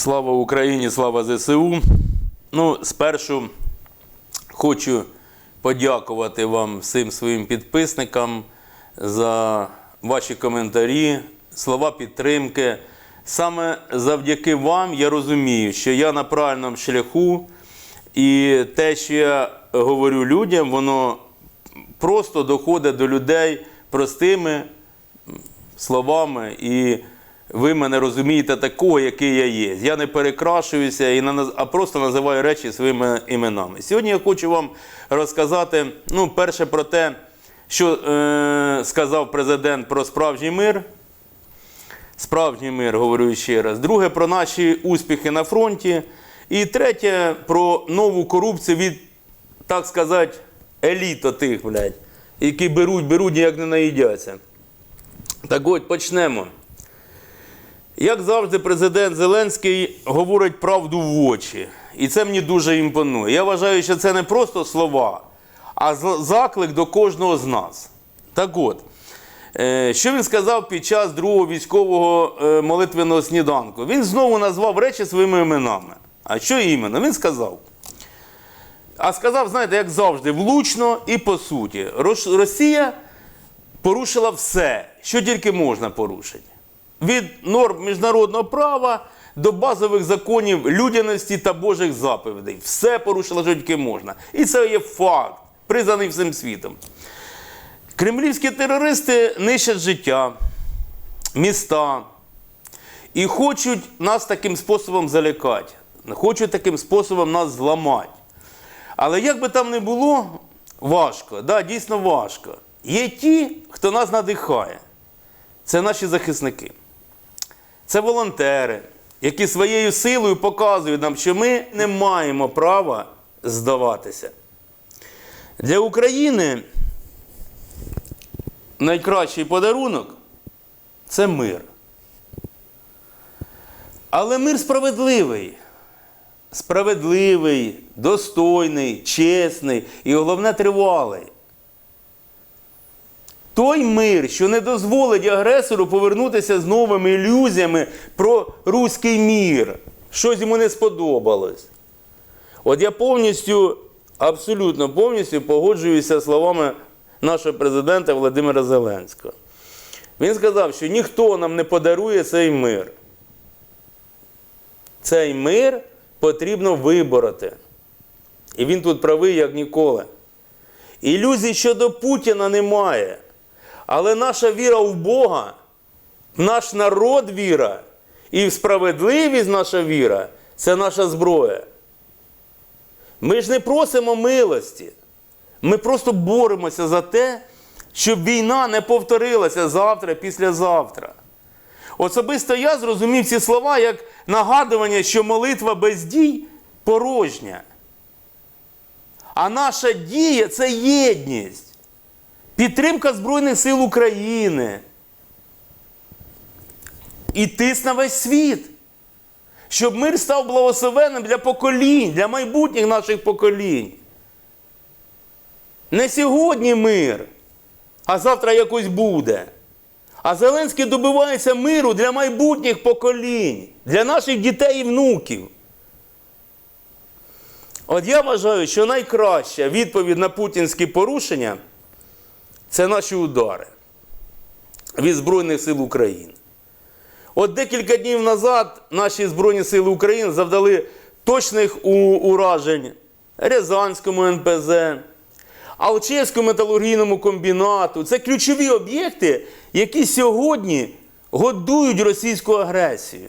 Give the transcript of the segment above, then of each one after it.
Слава Україні, слава ЗСУ. Ну, спершу хочу подякувати вам всім своїм підписникам за ваші коментарі, слова підтримки. Саме завдяки вам я розумію, що я на правильному шляху, і те, що я говорю людям, воно просто доходить до людей простими словами, і ви мене розумієте такого, який я є. Я не перекрашуюся, і а просто називаю речі своїми іменами. Сьогодні я хочу вам розказати, ну, перше про те, що е, сказав президент про справжній мир. Справжній мир, говорю ще раз. Друге, про наші успіхи на фронті. І третє, про нову корупцію від, так сказати, еліт тих, блядь, які беруть, беруть, ніяк не наїдяться. Так от почнемо. Як завжди, президент Зеленський говорить правду в очі. І це мені дуже імпонує. Я вважаю, що це не просто слова, а заклик до кожного з нас. Так от, е, що він сказав під час другого військового е, молитвеного сніданку? Він знову назвав речі своїми іменами. А що іменно? Він сказав. А сказав, знаєте, як завжди, влучно і по суті. Росія порушила все, що тільки можна порушити. Від норм міжнародного права до базових законів людяності та Божих заповідей. Все порушила, що можна. І це є факт, признаний всім світом. Кремлівські терористи нищать життя, міста і хочуть нас таким способом залякати, хочуть таким способом нас зламати. Але як би там не було, важко, да, дійсно важко. Є ті, хто нас надихає. Це наші захисники. Це волонтери, які своєю силою показують нам, що ми не маємо права здаватися. Для України найкращий подарунок це мир. Але мир справедливий. Справедливий, достойний, чесний і головне тривалий. Той мир, що не дозволить агресору повернутися з новими ілюзіями про руський мір. Щось йому не сподобалось. От я повністю, абсолютно повністю погоджуюся словами нашого президента Володимира Зеленського. Він сказав, що ніхто нам не подарує цей мир. Цей мир потрібно вибороти. І він тут правий, як ніколи. Ілюзій щодо Путіна немає. Але наша віра в Бога, наш народ віра і в справедливість наша віра це наша зброя. Ми ж не просимо милості. Ми просто боремося за те, щоб війна не повторилася завтра, післязавтра. Особисто я зрозумів ці слова як нагадування, що молитва без дій порожня. А наша дія це єдність. Підтримка Збройних сил України. І тиск на весь світ. Щоб мир став благословенним для поколінь, для майбутніх наших поколінь. Не сьогодні мир, а завтра якось буде. А Зеленський добивається миру для майбутніх поколінь, для наших дітей і внуків. От я вважаю, що найкраща відповідь на путінські порушення це наші удари від Збройних сил України. От декілька днів назад наші Збройні Сили України завдали точних уражень Рязанському НПЗ, Алчевському металургійному комбінату. Це ключові об'єкти, які сьогодні годують російську агресію.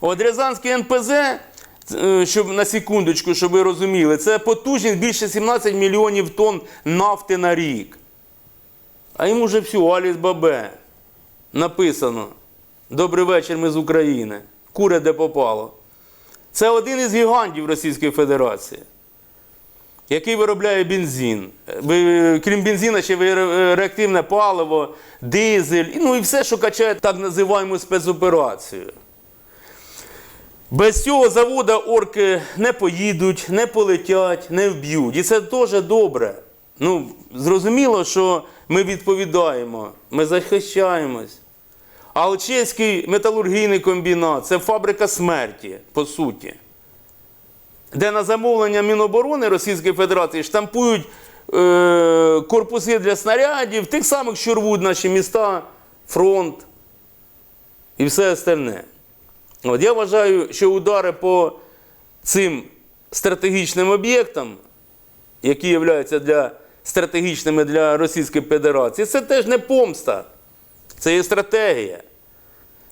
От Рязанський НПЗ, е, щоб на секундочку, щоб ви розуміли, це потужність більше 17 мільйонів тонн нафти на рік. А йому вже все, Аліс Бабе. Написано. Добрий вечір, ми з України. Куре де попало. Це один із гігантів Російської Федерації, який виробляє бензин. Крім бензина, ще реактивне паливо, дизель, ну і все, що качає так називаємо спецоперацію. Без цього заводу орки не поїдуть, не полетять, не вб'ють. І це теж добре. Ну, зрозуміло, що ми відповідаємо, ми захищаємось. Алчевський металургійний комбінат це фабрика смерті, по суті. Де на замовлення Міноборони Російської Федерації штампують е, корпуси для снарядів, тих самих, що рвуть наші міста, фронт і все остальне. От я вважаю, що удари по цим стратегічним об'єктам, які являються для, стратегічними для Російської Федерації, це теж не помста, це є стратегія.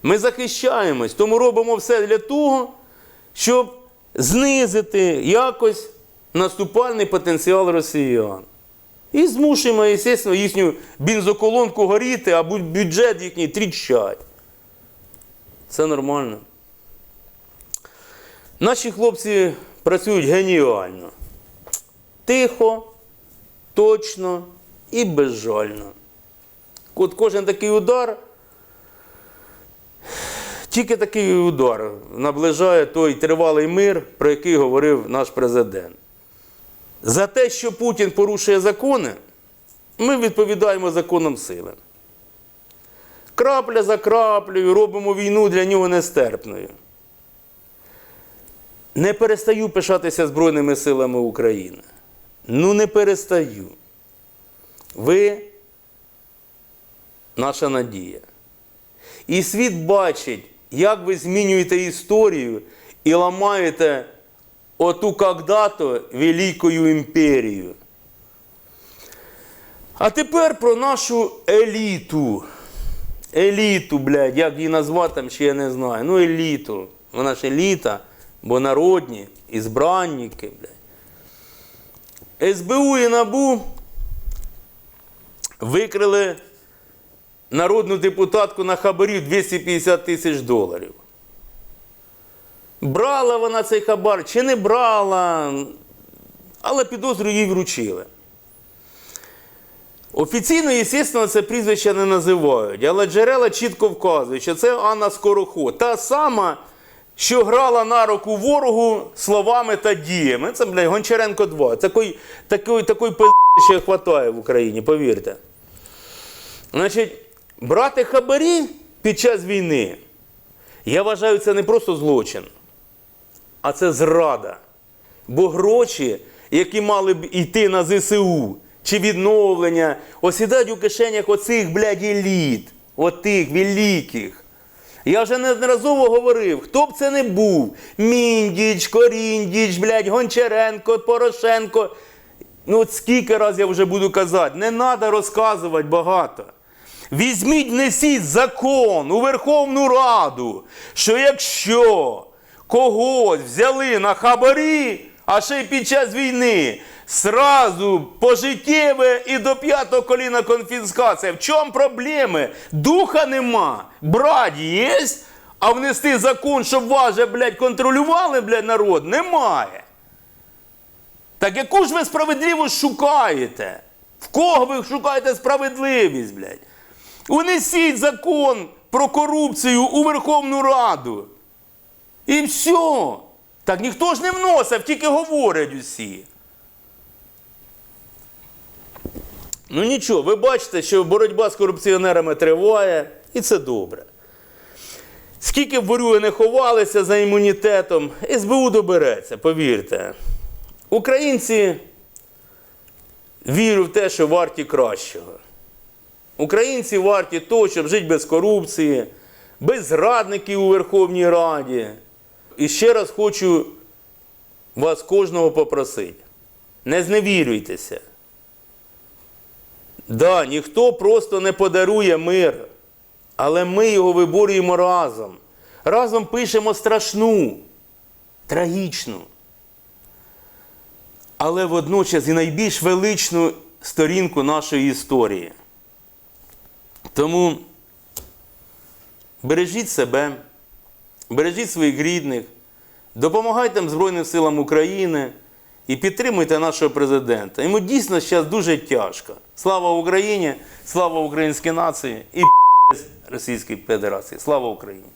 Ми захищаємось, тому робимо все для того, щоб знизити якось наступальний потенціал росіян. І змушуємо, звісно, їхню бензоколонку горіти, а бю- бюджет їхній тріщать. Це нормально. Наші хлопці працюють геніально. Тихо, точно і безжально. От кожен такий удар, тільки такий удар наближає той тривалий мир, про який говорив наш президент. За те, що Путін порушує закони, ми відповідаємо законам сили. Крапля за краплею робимо війну для нього нестерпною. Не перестаю пишатися Збройними силами України. Ну, не перестаю. Ви наша надія. І світ бачить, як ви змінюєте історію і ламаєте оту когда-то великою імперію. А тепер про нашу еліту. Еліту, блядь, як її назвати там, ще я не знаю. Ну, еліту. Вона ж еліта, бо народні, ізбранники, блядь. СБУ і НАБУ викрили народну депутатку на хабарів 250 тисяч доларів. Брала вона цей хабар чи не брала, але підозру їй вручили. Офіційно, звісно, це прізвище не називають, але джерела чітко вказують, що це Анна Скороход. Та сама, що грала на руку ворогу словами та діями. Це, блядь, Гончаренко 2. Такої, такої, такої пизди ще хватає в Україні, повірте. Значить, брати хабарі під час війни, я вважаю, це не просто злочин, а це зрада. Бо гроші, які мали б йти на ЗСУ чи відновлення, осідають у кишенях оцих, блядь, еліт, отих великих. Я вже неодноразово говорив, хто б це не був: Міндіч, Коріндіч, блядь, Гончаренко, Порошенко. Ну, от скільки раз я вже буду казати, не треба розказувати багато. Візьміть, внесіть закон у Верховну Раду, що якщо когось взяли на хабарі, а ще й під час війни, сразу пожиттєве і до п'ятого коліна конфіскація. В чому проблеми? Духа нема, брать є, а внести закон, щоб вас же, блядь, контролювали, блядь, народ, немає. Так яку ж ви справедливість шукаєте? В кого ви шукаєте справедливість, блядь? Унесіть закон про корупцію у Верховну Раду. І все. Так ніхто ж не вносив, тільки говорять усі. Ну нічого, ви бачите, що боротьба з корупціонерами триває, і це добре. Скільки б ворюги не ховалися за імунітетом, СБУ добереться, повірте. Українці вірю в те, що варті кращого. Українці варті того, щоб жити без корупції, без зрадників у Верховній Раді. І ще раз хочу вас кожного попросити. Не зневірюйтеся. Да, ніхто просто не подарує мир, але ми його виборюємо разом. Разом пишемо страшну, трагічну, але водночас і найбільш величну сторінку нашої історії. Тому бережіть себе, бережіть своїх рідних, допомагайте Збройним силам України і підтримуйте нашого президента. Йому дійсно зараз дуже тяжко. Слава Україні, слава українській нації і Російській Федерації. Слава Україні!